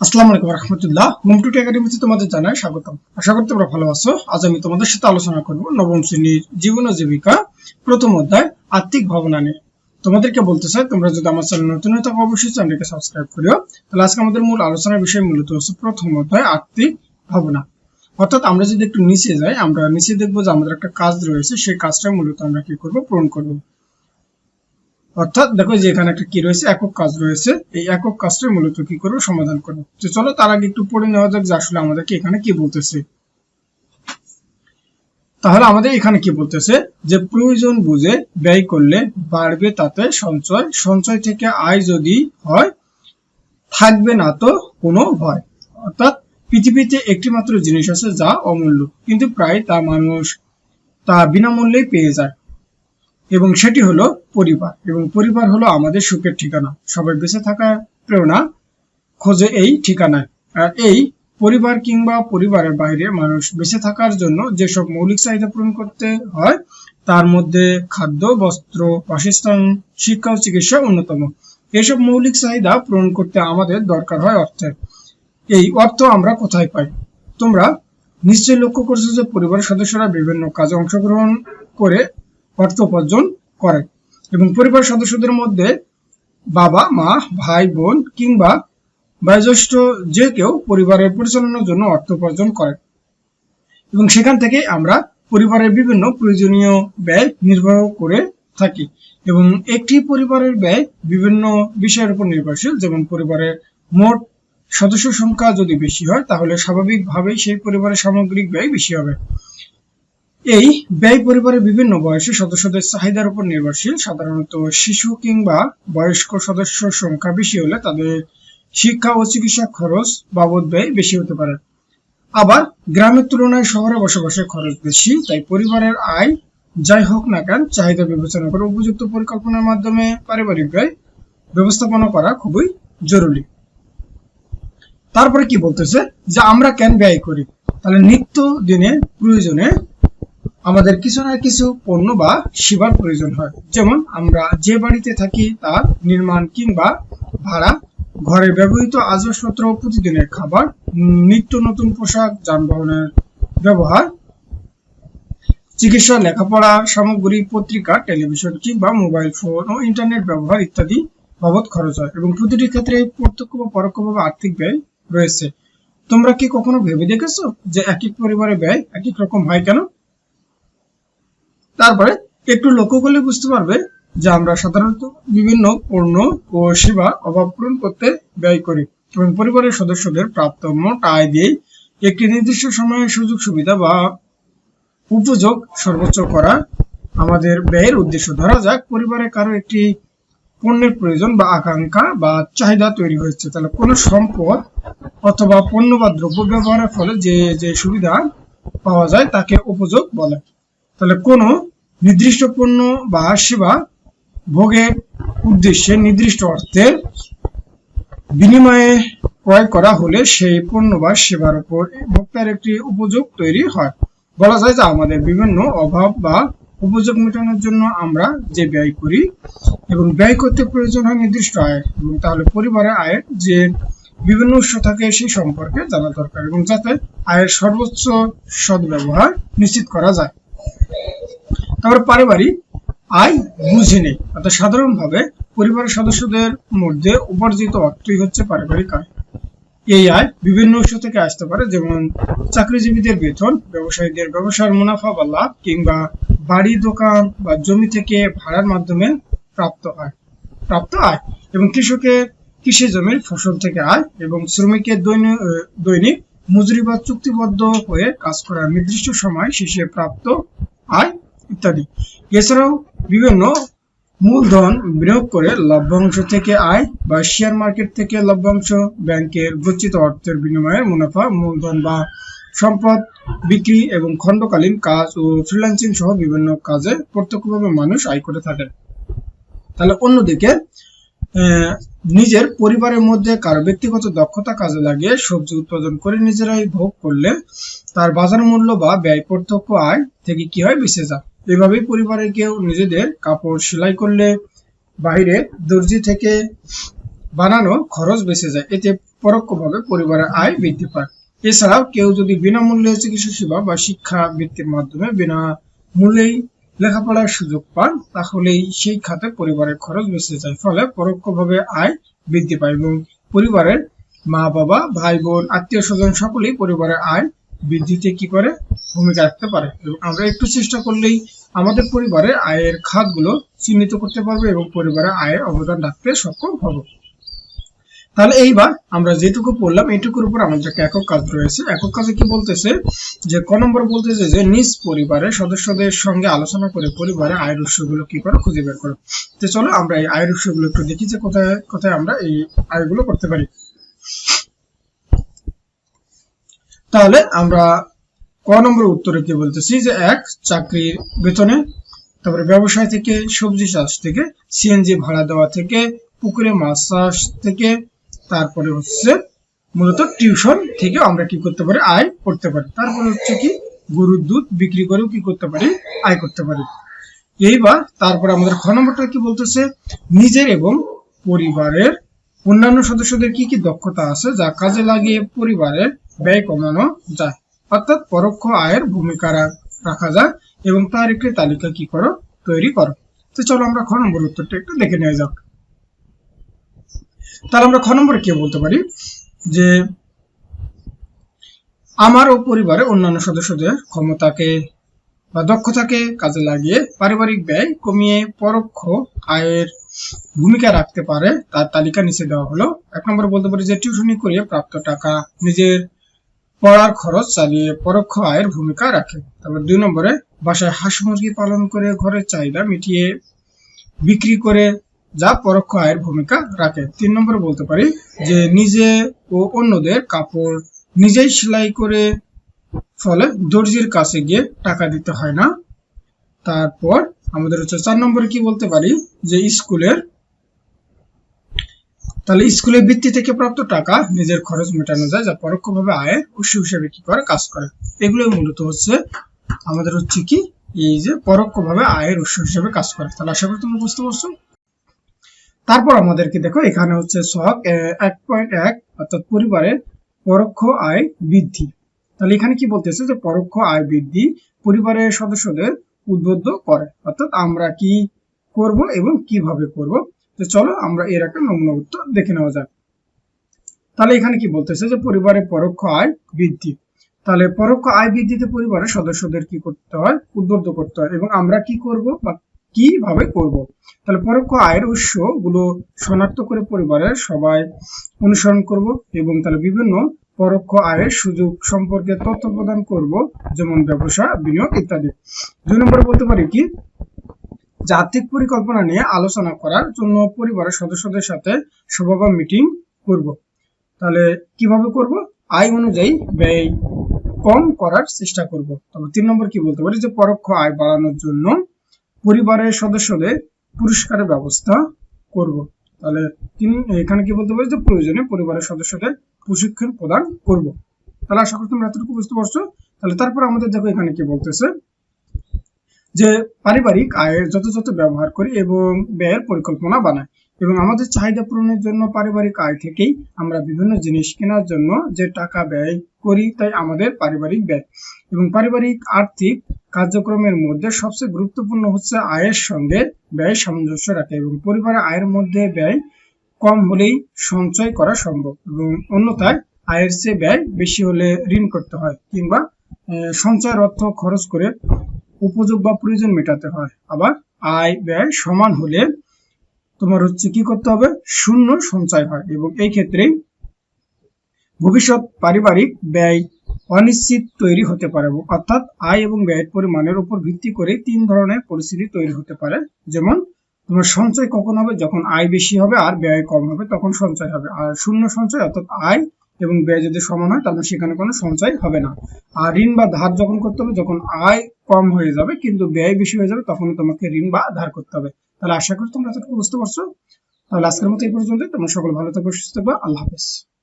আসসালামু আলাইকুম রহমতুল্লাহ। মুমটুটি একাডেমিতে তোমাদের জানাই স্বাগতম। আশা করি তোমরা ভালো আছো। আজ আমি তোমাদের সাথে আলোচনা করব নবম শ্রেণির জীবন ও জীবিকা, প্রথম অধ্যায় আর্থিক ভাবনা নিয়ে। তোমাদেরকে বলতে চাই, তোমরা যদি আমার চ্যানেল নতুন হয়ে থাকো, অবশ্যই চ্যানেলকে সাবস্ক্রাইব করিও। তাহলে আজকে আমাদের মূল আলোচনার বিষয় মূলত হচ্ছে প্রথম অধ্যায় আর্থিক ভাবনা। অর্থাৎ আমরা যদি একটু নিচে যাই, আমরা নিচে দেখব যে আমাদের একটা কাজ রয়েছে, সেই কাজটা মূলত আমরা কি করব, পূরণ করব। অর্থাৎ দেখো যে এখানে একটা কি রয়েছে? একক কাজ রয়েছে। এই একক কাজটা মূলত কি করব? সমাধান করব। তো চলো তার আগে একটু পড়ে নেওয়া যাক যে আসলে আমাদেরকে এখানে কি বলতেছে। তাহলে আমাদের এখানে কি বলতেছে? যে প্রয়োজন বুঝে ব্যয় করলে বাড়বে তাতে সঞ্চয়। সঞ্চয় থেকে আয় যদি হয়, থাকবে না তো কোনো ভয়। অর্থাৎ পৃথিবীতে একটি মাত্র জিনিস আছে যা অমূল্য। কিন্তু প্রায় তা মানুষ তা বিনামূল্যেই পেয়ে যায়। এবং সেটি হলো পরিবার এবং পরিবার হলো আমাদের সুখের ঠিকানা। সবাই বেঁচে থাকার প্রেরণা খোঁজে এই ঠিকানায়। আর এই পরিবার কিংবা পরিবারের বাইরে মানুষ বেঁচে থাকার জন্য যেসব মৌলিক চাহিদা পূরণ করতে হয়, তার মধ্যে খাদ্য, বস্ত্র, বাসস্থান, শিক্ষা ও চিকিৎসা অন্যতম। এসব মৌলিক চাহিদা পূরণ করতে আমাদের দরকার হয় অর্থের। এই অর্থ আমরা কোথায় পাই? তোমরা নিশ্চয়ই লক্ষ্য করছ যে পরিবারের সদস্যরা বিভিন্ন কাজে অংশগ্রহণ করে অর্থ উপার্জন করে এবং পরিবার সদস্যদের মধ্যে বাবা, মা, ভাই, বোন কিংবা বয়োজ্যেষ্ঠ যে কেউ পরিবারের পরিচালনার জন্য অর্থ উপার্জন করে। এবং সেখান থেকে আমরা পরিবারের বিভিন্ন প্রয়োজনীয় ব্যয় নির্বাহ করে থাকি এবং একটি পরিবারের ব্যয় বিভিন্ন বিষয়ের উপর নির্ভরশীল। যেমন পরিবারের মোট সদস্য সংখ্যা যদি বেশি হয়, তাহলে স্বাভাবিকভাবেই সেই পরিবারের সামগ্রিক ব্যয় বেশি হবে। এই ব্যয় পরিবারের বিভিন্ন বয়সী সদস্যদের চাহিদার উপর নির্ভরশীল। সাধারণত শিশু কিংবা বয়স্ক সদস্য সংখ্যা বেশি হলে তাদের শিক্ষা ও চিকিৎসা খরচ বাবদ ব্যয় বেশি হতে পারে। আবার গ্রামের তুলনায় শহরে বসবাসের খরচ বেশি, তাই পরিবারের আয় যাই হোক না কেন চাহিদা বিবেচনা করে উপযুক্ত পরিকল্পনার মাধ্যমে পারিবারিক ব্যয় ব্যবস্থাপনা করা খুবই জরুরি। তারপরে কি বলতেছে? যে আমরা কেন ব্যয় করি? তাহলে নিত্য দিনে প্রয়োজনে আমাদের কিছু না কিছু পণ্য বা সেবার প্রয়োজন হয়। যেমন আমরা যে বাড়িতে থাকি, তার নির্মাণ কিংবা ভাড়া, ঘরে ব্যবহৃত আসবাবপত্র, প্রতিদিনের খাবার, নিত্য নতুন পোশাক, যানবাহনের ব্যবহার, চিকিৎসা, লেখাপড়া, সামগ্রী, পত্রিকা, টেলিভিশন কিংবা মোবাইল ফোন ও ইন্টারনেট ব্যবহার ইত্যাদি বাবদ খরচ হয় এবং প্রতিটি ক্ষেত্রে প্রত্যক্ষ বা পরোক্ষভাবে আর্থিক ব্যয় রয়েছে। তোমরা কি কখনো ভেবে দেখেছ যে এক এক পরিবারের ব্যয় এক এক রকম হয় কেন? তারপরে একটু লক্ষ্য করলে বুঝতে পারবে যে আমরা সাধারণত বিভিন্ন পণ্য ও সেবা অভাব পূরণ করতে ব্যয় করি এবং পরিবারের সদস্যদের প্রাপ্ত মোট আয় দিয়ে একটি নির্দিষ্ট সময়ে সুযোগ সুবিধা বা উপযোগ সর্বোচ্চ করা আমাদের ব্যয়ের উদ্দেশ্য। ধরা যাক, পরিবারে কারও একটি পণ্যের প্রয়োজন বা আকাঙ্ক্ষা বা চাহিদা তৈরি হয়েছে, তাহলে কোনো সম্পদ অথবা পণ্য বা দ্রব্য ব্যবহারের ফলে যে যে সুবিধা পাওয়া যায় তাকে উপযোগ বলে। তাহলে কোনো নির্দিষ্ট পণ্য বা সেবা ভোগের উদ্দেশ্যে নির্দিষ্ট অর্থের বিনিময়ে ক্রয় করা হলে সেই পণ্য বা সেবার উপর ভোক্তার একটি উপযোগ তৈরি হয়। বলা যায় যে আমাদের বিভিন্ন অভাব বা উপযোগ মেটানোর জন্য আমরা যে ব্যয় করি এবং ব্যয় করতে প্রয়োজন হয় নির্দিষ্ট আয় এবং তাহলে পরিবারের আয়ের যে বিভিন্ন উৎস থাকে সেই সম্পর্কে জানা দরকার এবং যাতে আয়ের সর্বোচ্চ সদ্ব্যবহার নিশ্চিত করা যায়। তারপরে পারিবারিক আয় বুঝে নেই অর্থাৎ সাধারণভাবে পরিবারের সদস্যদের মধ্যে উপার্জিত অর্থই হচ্ছে পারিবারিক আয়। এই আয় বিভিন্ন উৎস থেকে আসতে পারে, যেমন চাকরিজীবীদের বেতন, ব্যবসায়ীদের ব্যবসার মুনাফা বা লাভ, কিংবা বাড়ি, দোকান বা জমি থেকে ভাড়ার মাধ্যমে প্রাপ্ত আয়। প্রাপ্ত আয় এবং কৃষকের কৃষি জমির ফসল থেকে আয় এবং শ্রমিকের দৈনিক দৈনিক মজুরি বা চুক্তিবদ্ধ হয়ে কাজ করার নির্দিষ্ট সময় শেষে প্রাপ্ত আয় ইত্যাদি। এছাড়াও বিভিন্ন মূলধন বিনিয়োগ করে লভ্যাংশ থেকে আয় বা শেয়ার মার্কেট থেকে লভ্যাংশ ব্যাংকের গচ্ছিত অর্থের বিনিময়ে মুনাফা, মূলধন বা সম্পদ বিক্রি এবং খণ্ডকালীন কাজ ও ফ্রিল্যান্সিং সহ বিভিন্ন কাজে প্রত্যক্ষভাবে মানুষ আয় করে থাকে তাহলে অন্যদিকে নিজের পরিবারের মধ্যে কারও ব্যক্তিগত দক্ষতা কাজে লাগিয়ে সবজি উৎপাদন করে নিজেরাই ভোগ করলে তার বাজার মূল্য বা ব্যয় প্রত্যক্ষ আয় থেকে কি হয় বেঁচে যায়। এভাবেই পরিবারের কেউ নিজেদের কাপড় সেলাই করলে বাইরে দর্জি থেকে বানানো খরচ বেঁচে যায়। এতে পরোক্ষভাবে পরিবারের আয় বৃদ্ধি পায়। এছাড়াও কেউ যদি বিনামূল্যে চিকিৎসা সেবা বা শিক্ষা বৃত্তির মাধ্যমে বিনা বিনামূল্যেই লেখাপড়ার সুযোগ পান, তাহলেই সেই খাতে পরিবারের খরচ বেঁচে যায়। ফলে পরোক্ষভাবে আয় বৃদ্ধি পায় এবং পরিবারের মা বাবা ভাই বোন আত্মীয় স্বজন সকলেই পরিবারের আয় বৃদ্ধিতে কি করে ভূমিকা রাখতে পারে এবং আমরা একটু চেষ্টা করলেই আমাদের পরিবারের আয়ের খাতগুলো চিহ্নিত করতে পারব এবং পরিবারে আয়ের অবদান রাখতে সক্ষম হব। তাহলে এইবার আমরা যেটুকু পড়লাম, এইটুকুর উপর আমাদের একটা একক কাজ রয়েছে। একক কাজে কি বলতেছে? যে ক নম্বর বলতেছে যে নিজ পরিবারের সদস্যদের সঙ্গে আলোচনা করে পরিবারের আয়ের উৎসগুলো কি করে খুঁজে বের করো। তো চলো আমরা এই আয়ের উৎসগুলো একটু দেখি যে কোথায় কোথায় আমরা এই আয়গুলো করতে পারি। তাহলে আমরা ক নম্বর উত্তরে কি বলতেছি? যে এক, চাকরির বেতনে, তারপরে ব্যবসায় থেকে সবজি চাষ থেকে সিএনজি ভাড়া দেওয়া থেকে, পুকুরে মাছ চাষ থেকে, তারপরে হচ্ছে মূলত টিউশন থেকে আমরা কি করতে পারি? আয় করতে পারি। তারপরে হচ্ছে কি? গরুর দুধ বিক্রি করেও কি করতে পারি? আয় করতে পারি। এইবার তারপরে আমাদের খ নম্বরটা কি বলতেছে? নিজের এবং পরিবারের অন্যান্য সদস্যদের কি কি দক্ষতা আছে যা কাজে লাগিয়ে পরিবারের ব্যয় কমানো যায়? অর্থাৎ পরোক্ষ আয়ের ভূমিকা রাখা যায় এবং তার একটি তালিকা কি করো? তৈরি করো। তো চলো আমরা খ নম্বর উত্তরটা একটু দেখে নেওয়া যাক। তাহলে আমরা খ নম্বরে কি বলতে পারি? যে আমার ও পরিবারের অন্যান্য সদস্যদের ক্ষমতাকে বা দক্ষতাকে কাজে লাগিয়ে পারিবারিক ব্যয় কমিয়ে পরোক্ষ আয়ের ভূমিকা রাখতে পারে, তার তালিকা নিচে দেওয়া হলো। এক নম্বরে বলতে পারি যে টিউশনি করিয়ে প্রাপ্ত টাকা, নিজের পড়ার খরচ চালিয়ে পরোক্ষ আয়ের ভূমিকা রাখে। তারপর দুই নম্বরে, বাসায় হাঁস মুরগি পালন করে ঘরের চাহিদা মিটিয়ে বিক্রি করে যা পরোক্ষ আয়ের ভূমিকা রাখে। তিন নম্বরে বলতে পারি যে, নিজে ও অন্যদের কাপড় নিজেই সেলাই করে ফলে দর্জির কাছে গিয়ে টাকা দিতে হয় না। তারপর আমাদের হচ্ছে চার নম্বরে কি বলতে পারি যে, স্কুলের তাহলে স্কুলের বৃত্তি থেকে প্রাপ্ত টাকা নিজের খরচ মেটানো যায়, যা পরোক্ষভাবে আয়ের উৎস হিসেবে কি করে? কাজ করে। এগুলো মূলত হচ্ছে আমাদের হচ্ছে কি? এই যে পরোক্ষভাবে আয়ের উৎস হিসেবে কাজ করে। তাহলে আশা করি তুমি বুঝতে পারছ। তারপর আমাদেরকে দেখো, এখানে হচ্ছে সহক এক পয়েন্ট এক, অর্থাৎ পরিবারে পরোক্ষ আয় বৃদ্ধি। তাহলে এখানে কি বলতেছে যে পরোক্ষ আয় বৃদ্ধি পরিবারের সদস্যদের উদ্বুদ্ধ করে। অর্থাৎ আমরা কি করব এবং কীভাবে করব? তো চলো আমরা এর একটা নমুনা উত্তর দেখে নেওয়া যাক। তাহলে এখানে কি বলতেছে যে পরিবারের পরোক্ষ আয় বৃদ্ধি। তাহলে পরোক্ষ আয় বৃদ্ধিতে পরিবারের সদস্যদের কি করতে হয়? উদ্বুদ্ধ করতে হয়। এবং আমরা কি করব বা কীভাবে করব? তাহলে পরোক্ষ আয়ের উৎস গুলো শনাক্ত করে পরিবারের সবাই অনুসরণ করব এবং তাহলে বিভিন্ন পরোক্ষ আয়ের সুযোগ সম্পর্কে তথ্য প্রদান করব, যেমন ব্যবসা, বিনিয়োগ ইত্যাদি। দুই নম্বরে বলতে পারি কি? আর্থিক পরিকল্পনা নিয়ে আলোচনা করার জন্য পরিবারের সদস্যদের সাথে সভা মিটিং করব। তাহলে কীভাবে করব? আয় অনুযায়ী ব্যয় কম করার চেষ্টা করব। তবে তিন নম্বর কি বলতে পারি? যে পরোক্ষ আয় বাড়ানোর জন্য পরিবারের সদস্যদের পুরস্কারের ব্যবস্থা করব। তাহলে তিন, এখানে কি বলতে পারি? যে প্রয়োজনে পরিবারের সদস্যদের প্রশিক্ষণ প্রদান করব। তাহলে আশা করি তোমরা এতটুকু বুঝতে পারছ। তাহলে তারপর আমাদের দেখো এখানে কি বলতেছে? যে পারিবারিক আয়ের যথাযথ ব্যবহার করি এবং ব্যয়ের পরিকল্পনা বানাই এবং আমাদের চাহিদা পূরণের জন্য পারিবারিক আয় থেকেই আমরা বিভিন্ন জিনিস কেনার জন্য যে টাকা ব্যয় করি, তাই আমাদের পারিবারিক ব্যয়। এবং পারিবারিক আর্থিক কার্যক্রমের মধ্যে সবচেয়ে গুরুত্বপূর্ণ হচ্ছে আয়ের সঙ্গে ব্যয় সামঞ্জস্য রাখা এবং পরিবারের আয়ের মধ্যে ব্যয় কম হলেই সঞ্চয় করা সম্ভব এবং অন্যথায় আয়ের চেয়ে ব্যয় বেশি হলে ঋণ করতে হয় কিংবা সঞ্চয়ের অর্থ খরচ করে উপযোগ বা প্রয়োজন মেটাতে হয়। আবার আয় ব্যয় সমান হলে তোমার হচ্ছে কি করতে হবে? শূন্য সঞ্চয় হয় এবং এই ক্ষেত্রে ভবিষ্যৎ পারিবারিক ব্যয় অনিশ্চিত তৈরি হতে পারে অর্থাৎ আয় এবং ব্যয়ের পরিমাণের উপর ভিত্তি করে তিন ধরনের পরিস্থিতি তৈরি হতে পারে। যেমন, তোমার সঞ্চয় কখন হবে? যখন আয় বেশি হবে আর ব্যয় কম হবে, তখন সঞ্চয় হবে। আর শূন্য সঞ্চয় অর্থাৎ আয় এবং ব্যয় যদি সমান হয়, তাহলে সেখানে কোনো সঞ্চয় হবে না। আর ঋণ বা ধার যখন করতে হবে, যখন আয় কম হয়ে যাবে, কিন্তু ব্যয় বেশি হয়ে যাবে, তখন তোমাকে ঋণ বা ধার করতে হবে। তাহলে আশা করি তোমরা বুঝতে পারছ। তাহলে আজকের মতো এই পর্যন্ত তোমরা সকল ভালো থাকবে, সুস্থ থাকবে। আল্লাহ হাফেজ।